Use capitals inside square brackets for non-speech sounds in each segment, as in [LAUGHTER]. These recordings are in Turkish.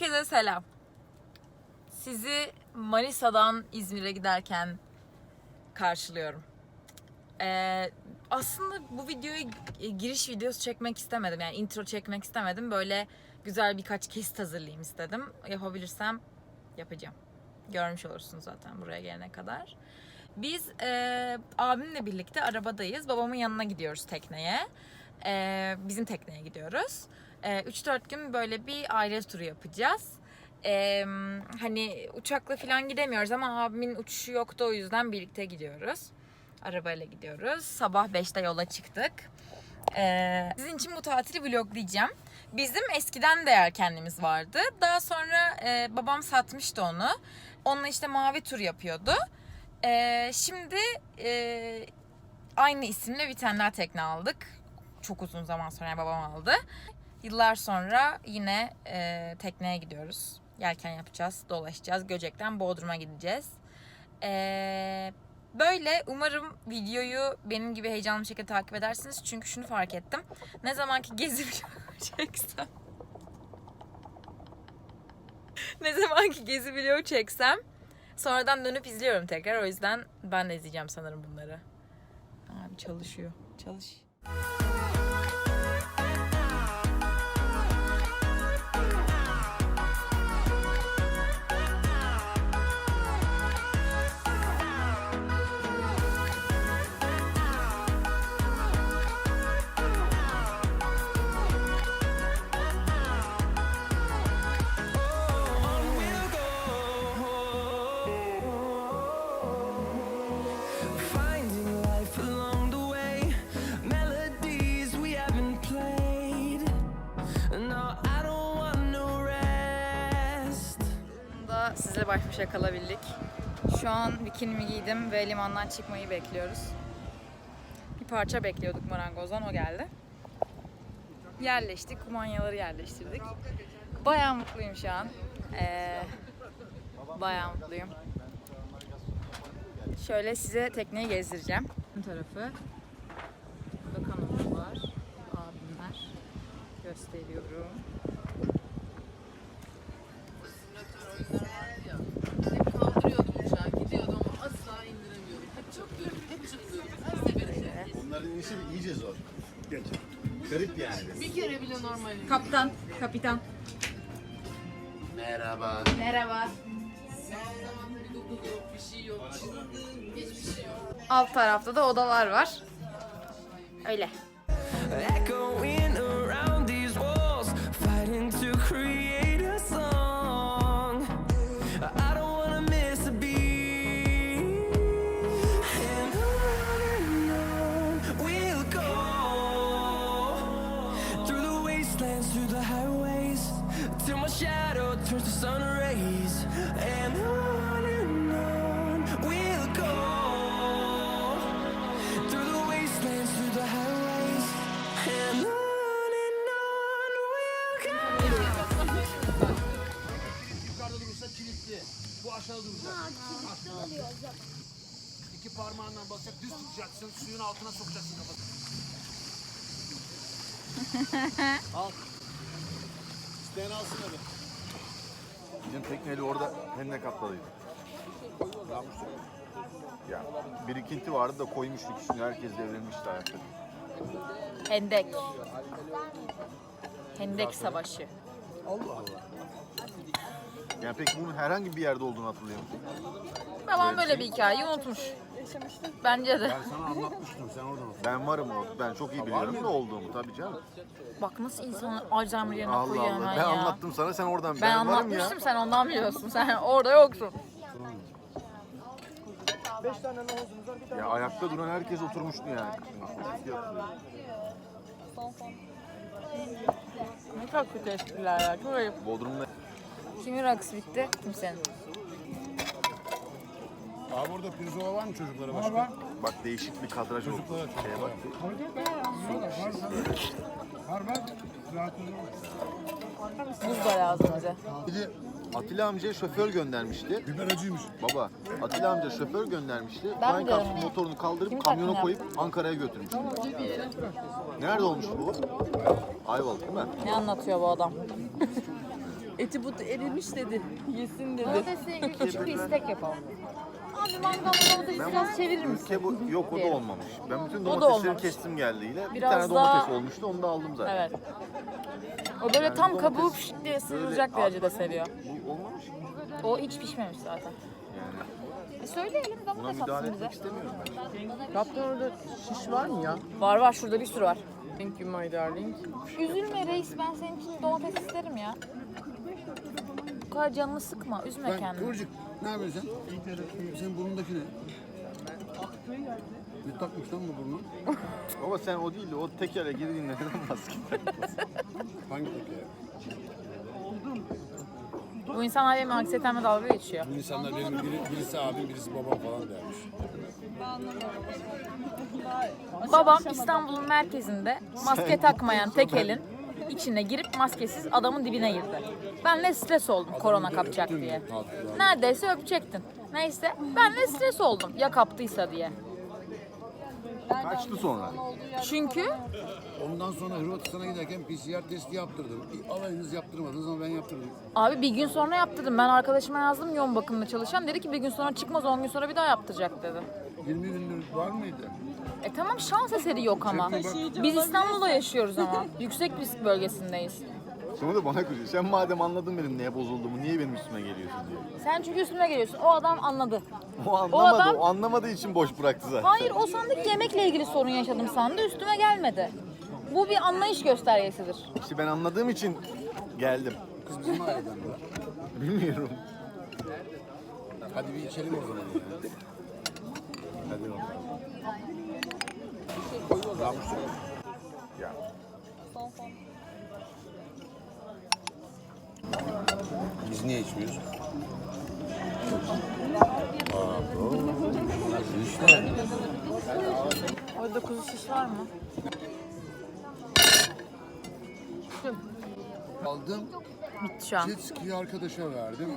Herkese selam. Sizi Manisa'dan İzmir'e giderken karşılıyorum. Ee, aslında bu videoya giriş videosu çekmek istemedim. Yani intro çekmek istemedim. Böyle güzel birkaç kesit hazırlayayım istedim. Yapabilirsem yapacağım. Görmüş olursunuz zaten buraya gelene kadar. Biz e, abimle birlikte arabadayız. Babamın yanına gidiyoruz tekneye. E, bizim tekneye gidiyoruz. E, 3-4 gün böyle bir aile turu yapacağız. E, hani uçakla falan gidemiyoruz ama abimin uçuşu yoktu o yüzden birlikte gidiyoruz. Arabayla gidiyoruz. Sabah 5'te yola çıktık. E, sizin için bu tatili vloglayacağım. Bizim eskiden de yelkenlimiz vardı. Daha sonra e, babam satmıştı onu. Onunla işte mavi tur yapıyordu. E, şimdi e, aynı isimle bir tane daha tekne aldık. Çok uzun zaman sonra babam aldı. Yıllar sonra yine e, tekneye gidiyoruz. Yelken yapacağız, dolaşacağız. Göcek'ten Bodrum'a gideceğiz. E, böyle umarım videoyu benim gibi heyecanlı bir şekilde takip edersiniz. Çünkü şunu fark ettim. Ne zamanki gezi [LAUGHS] çeksem ne zamanki gezi vlogu çeksem sonradan dönüp izliyorum tekrar. O yüzden ben de izleyeceğim sanırım bunları. Abi çalışıyor. Çalış. Da sizle baş başa kalabildik. Şu an bikinimi giydim ve limandan çıkmayı bekliyoruz. Bir parça bekliyorduk marangozdan, o geldi. Yerleştik, kumanyaları yerleştirdik. Bayağı mutluyum şu an. Ee, bayağı mutluyum. Şöyle size tekneyi gezdireceğim. Bu tarafı. Burada kanalımız var. Abimler. Gösteriyorum. İnişi iyice zor. Garip yani. Bir kere bile normal. Kaptan, kapitan. Merhaba. Merhaba. Şey şey. Alt tarafta da odalar var. Öyle. Yukarıda durursa kilitli. Bu aşağıda duracak. Aslında. İki parmağından basacak, düz tutacaksın, suyun altına sokacaksın kafasını. Al. İsteyen alsın hadi. Bizim tekneyle orada hendek atladıydı. Ya birikinti vardı da koymuştuk şimdi herkes devrilmişti ayakta. Hendek. Hendek Savaşı. Yani peki bunun herhangi bir yerde olduğunu hatırlıyor musun? Babam böyle bir hikayeyi unutmuş. Bence de. Ben sana anlatmıştım, sen oradan otur. Ben varım o. Ben çok iyi biliyorum ne olduğumu tabii canım. Bak nasıl insanı Alzheimer yerine Allah koyuyor Allah. hemen Ben ya. anlattım sana sen oradan. Ben, Ben, varım ya. anlatmıştım sen ondan biliyorsun. Sen orada yoksun. Ya ayakta duran herkes oturmuştu yani. Çok. Ne kadar kötü espriler ya. Çok ayıp. Bodrum'da Kimin rakısı bitti? Kimsenin. Abi orada pirzola var mı çocuklara başka? bak değişik bir kadraj oldu. Şeye bak. Var var. Rahat olun. Buz da lazım bize. Bir de Atilla amcaya şoför göndermişti. Biber acıymış. Baba, Atilla amca şoför göndermişti. Ben Minecraft biliyorum. motorunu kaldırıp Kim kamyona takdim koyup Ankara'ya götürmüş. Nerede olmuş bu? Ayvalık değil mi? Ne anlatıyor bu adam? [LAUGHS] Eti but erimiş dedi. Yesin dedi. Domatesle ilgili küçük bir istek yapalım. Abi mangalda domatesi biraz çevirir misin? Ülke bu yok o da Diyelim. olmamış. Ben bütün da domatesleri olmamış. kestim geldiğiyle. Bir Biraz tane daha- domates olmuştu onu da aldım zaten. Evet. O böyle tam kabuğu pişt diye sıyıracak böyle derecede seviyor. Bu olmamış. O hiç pişmemiş zaten. Yani E söyleyelim buna domates müdahale atsın bize. etmek istemiyorum ben. Kaptan orada şiş var mı ya? Var var şurada bir sürü var. Thank you my darling. Üzülme reis ben senin için domates isterim ya. Bu kadar canını sıkma, üzme Ben kendini. Kıvırcık ne yapıyorsun sen? Senin burnundaki ne? Bir takmış lan bu burnun. [LAUGHS] Baba sen o değil de o tekere girdiğinde neden maske Hangi teker? Bu insanlar benim anksiyetemle dalga geçiyor. Bu insanlar benim biri, birisi abim birisi babam falan dermiş. [LAUGHS] Babam İstanbul'un merkezinde maske takmayan tek [LAUGHS] elin içine girip maskesiz adamın dibine girdi. Ben ne stres oldum korona kapacak diye. Neredeyse öpecektin. Neyse ben de stres oldum ya kaptıysa diye. Kaçtı sonra. Çünkü Ondan sonra Hırvatistan'a giderken PCR testi yaptırdım. Alayınız yaptırmadınız ama ben yaptırdım. abi bir gün sonra yaptırdım. Ben arkadaşıma yazdım yoğun bakımda çalışan. Dedi ki bir gün sonra çıkmaz 10 gün sonra bir daha yaptıracak dedi. 20 gündür var mıydı? E tamam şans eseri yok ama. Biz İstanbul'da yaşıyoruz ama. Yüksek risk bölgesindeyiz. Sonra da bana kızıyor. Sen madem anladın benim neye bozulduğumu niye benim üstüme geliyorsun diyor. Sen çünkü üstüme geliyorsun. O adam anladı. O anlamadı. adam- O anlamadığı için boş bıraktı zaten. Hayır o sandı ki yemekle ilgili sorun yaşadım sandı. Üstüme gelmedi. Bu bir anlayış göstergesidir. İşte ben anladığım için geldim. Bilmiyorum. Hadi bir içelim o zaman ya. Hadi bakalım. Ya. Biz niye içmiyoruz? İşte. Orada kuzu şiş var mı? Aldım. Bitti şu an. Jet ski arkadaşa verdim.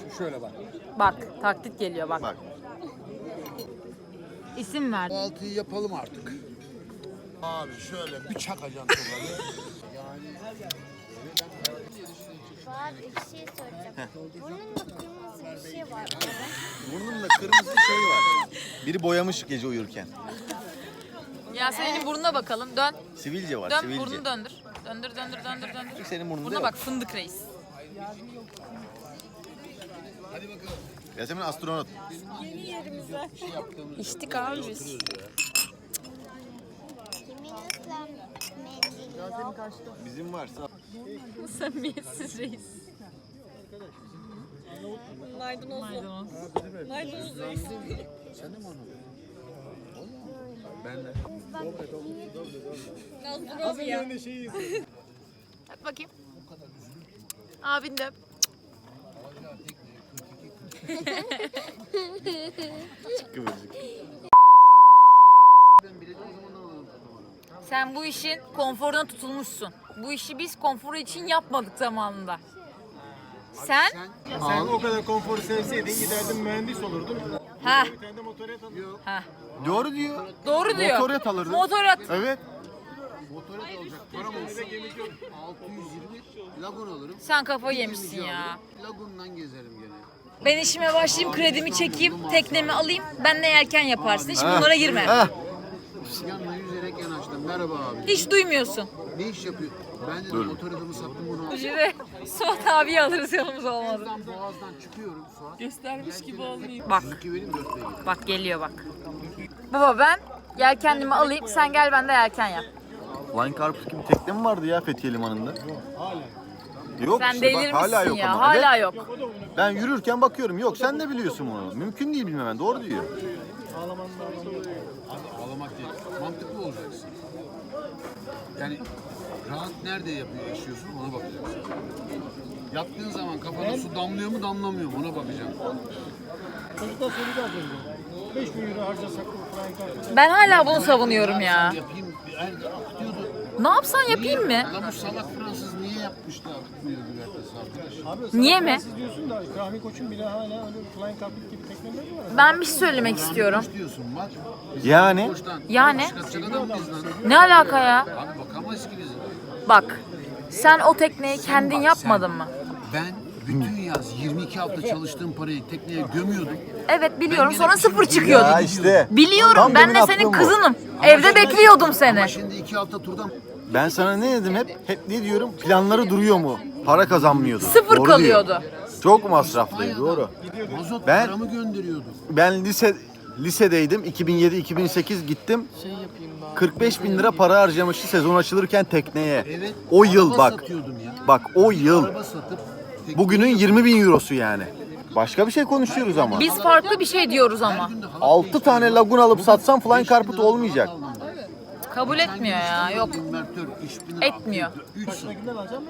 Şimdi şöyle bak. Bak taklit geliyor bak. Bak. İsim ver. Kahvaltıyı yapalım artık. Abi şöyle bir çakacaksın tokadı. Yani Var bir şey soracağım. Burnunda kırmızı bir şey var. Burnumda kırmızı şey var. Biri boyamış gece uyurken. Ya senin burnuna bakalım. Dön. Sivilce var, Dön sivilce. burnunu döndür. Döndür döndür döndür döndür. Senin burnunda Burnuna yok. bak fındık reis. Yasemin astronot. İçtik abi biz. Kimin yok? Bizim varsa Samimiyetsiz reis. Maydanoz. Maydanoz reis. sen de mi anladın? Öp bakayım. Abin de kıvırcık. Sen bu işin konforuna tutulmuşsun. Bu işi biz konforu için yapmadık zamanında. Sen Sen o kadar konforu sevseydin giderdin mühendis olurdun. ha Bir tane de motoret alırdın. ha Doğru diyor. doğru diyor. Motoret alırdın. Motoret. Evet. Motoret olacak param olsun. 620 lagun alırım. Sen kafayı yemişsin ya. Lagundan gezerim gene. Ben işime başlayayım, kredimi çekeyim, teknemi alayım. Ben ne yerken yaparsın. Hiç bunlara girme. Yanına yüzerek yanaştım. Merhaba abi. Hiç duymuyorsun. Ne iş yapıyor? Ben dedim motoretimi sattım bunu aldım. [LAUGHS] Şimdi Suat abiyi alırız yanımız olmadı. Buradan boğazdan çıkıyorum Suat. Göstermiş gibi olmayayım. Bak, bak geliyor bak. Baba ben yelkenimi alayım, sen gel ben de yelken yap. Line Karpuz gibi tekne mi vardı ya Fethiye Limanı'nda? Yok Sen işte bak delirmişsin hala yok ya, ama. hala Evet. yok. Ben yürürken bakıyorum. Yok sen de biliyorsun bunu. Mümkün değil bilmemen. Doğru diyor. Ağlamak değil. Mantıklı olacaksın. Yani rahat nerede yapıyor, yaşıyorsun ona bakacaksın. Yattığın zaman kafana su damlıyor mu damlamıyor mu ona bakacaksın. Çocuklar az önce. 5 bin euro harcasak carpet. Ben hala bunu savunuyorum ya. Yapayım. Ne yapsan yapayım mı? Lan bu salak Fransız niye yapmış da akıtmıyor güvertesi arkadaş? Abi Niye mi? Siz diyorsun da Rahmi Koç'un bile hala öyle flying carpet gibi tekneleri var. Ben bir şey söylemek istiyorum. Koç diyorsun bak. Bizim Yani? Koç'tan Yani? Ne alaka ya? Abi. Bak, sen o tekneyi kendin bak, yapmadın sen- mı? Ben bütün yaz 22 hafta çalıştığım parayı tekneye gömüyordum. Evet biliyorum Ben sonra gene sıfır çıkıyordu. Ya işte. Biliyorum Tam ben benim de senin yaptığım bu. kızınım. Ama Evde şimdi- bekliyordum seni. Ama şimdi iki hafta turdan Ben sana ne dedim hep? Hep ne diyorum? Planları duruyor mu? Para kazanmıyordu. Sıfır Doğru kalıyordu. diyor. Çok masraflıydı doğru. mazot Ben- paramı gönderiyordum. Ben lise lisedeydim. 2007-2008 gittim. 45 bin lira para harcamıştı sezon açılırken tekneye. Evet. O yıl araba bak. satıyordum ya. Bak o yıl. Araba satıp tekneye Bugünün 20 bin eurosu yani. Başka bir şey konuşuyoruz ama. Biz farklı bir şey diyoruz ama. 6 tane lagun alıp satsam flying carpet olmayacak. Kabul etmiyor ya. Yok. Bin- Etmiyor. Üç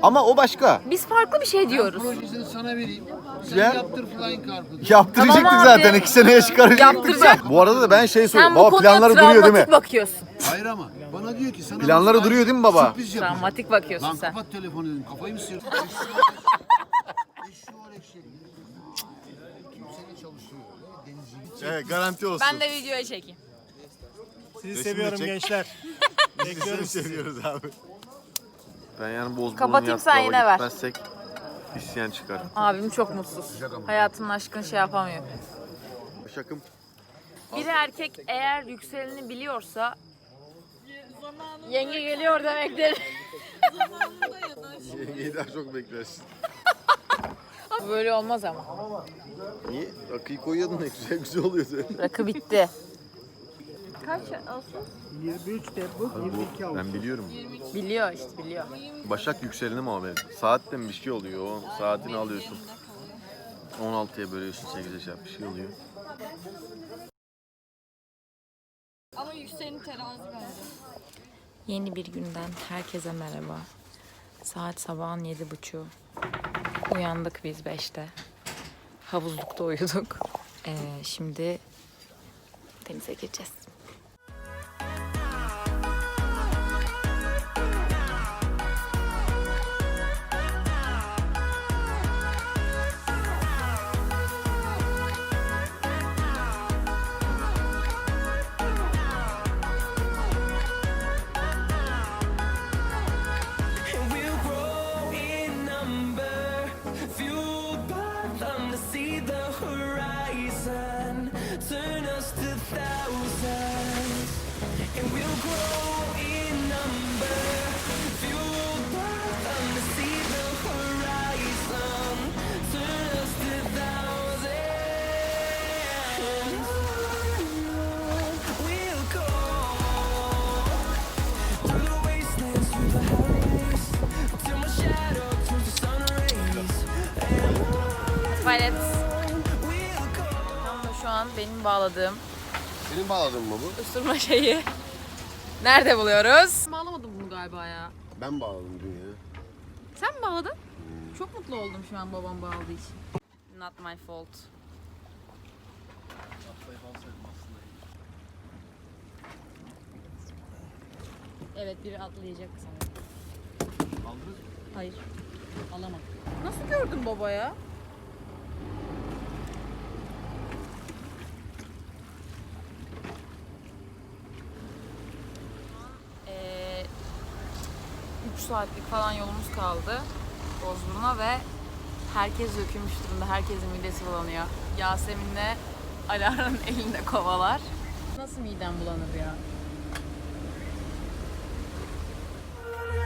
Ama o başka. Biz farklı bir şey diyoruz. projesini sana vereyim. Sen Ya. yaptır flying carpet'ı. Yaptıracaktık Tamam abi. zaten. 2 seneye çıkaracaktık. Yaptıracak. Bu arada da ben şey Sen söylüyorum. bu Baba planları duruyor değil travmatik mi? bakıyorsun. Hayır ama bana diyor ki sana Planları bir duruyor değil mi baba? Sürpriz yapacağım. Travmatik bakıyorsun Lan sen. kapat telefonu dedim. Kafayı mı sıyırdın? Eşek. İki üç sene çalışıyor. Denizci. Evet garanti olsun. Ben de videoya çekeyim. Sizi Resim seviyorum çek. gençler. [LAUGHS] Bekliyoruz seviyoruz abi. Ben yani bozgunun Kapatayım, sen yine ver. gitmezsek isyan çıkar. Abim çok mutsuz. Hayatının aşkını şey yapamıyor. Şakım. Bir erkek eğer yükseleni biliyorsa yenge geliyor demektir. [LAUGHS] Yengeyi daha çok beklersin. Böyle olmaz ama. Niye? Akıyı koyuyordun ne güzel güzel oluyordu. Rakı bitti. 23 Temmuz 22 Ağustos. Ben biliyorum. Biliyor işte biliyor. Başak yükseleni mi o benim? Saatte mi bir şey oluyor? O saatini alıyorsun. 16'ya bölüyorsun 8'e çarp bir şey oluyor. Ama yükseleni terazi bence. Yeni bir günden herkese merhaba. Saat sabahın yedi buçuğu. Uyandık biz beşte. Havuzlukta uyuduk. Ee, şimdi denize gireceğiz. Benim bağladığım Senin bağladın mı bu? ısırma şeyi. Nerede buluyoruz? Bağlamadım bunu galiba ya. Ben bağladım dün ya. Sen mi bağladın? Çok mutlu oldum şu an babam bağladığı için. Not my fault. Evet biri atlayacak sanırım. Aldınız mı? Hayır. Alamadım. Nasıl gördün baba ya? Ee, 3 saatlik falan yolumuz kaldı Bozburun'a ve herkes dökülmüş durumda. Herkesin midesi bulanıyor. Yasemin'le Alara'nın [LAUGHS] elinde kovalar. Nasıl midem bulanır ya?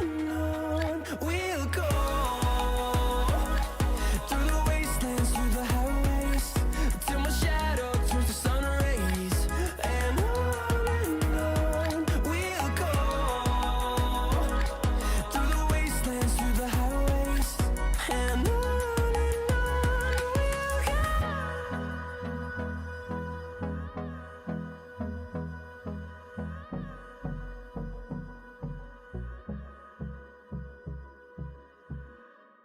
I know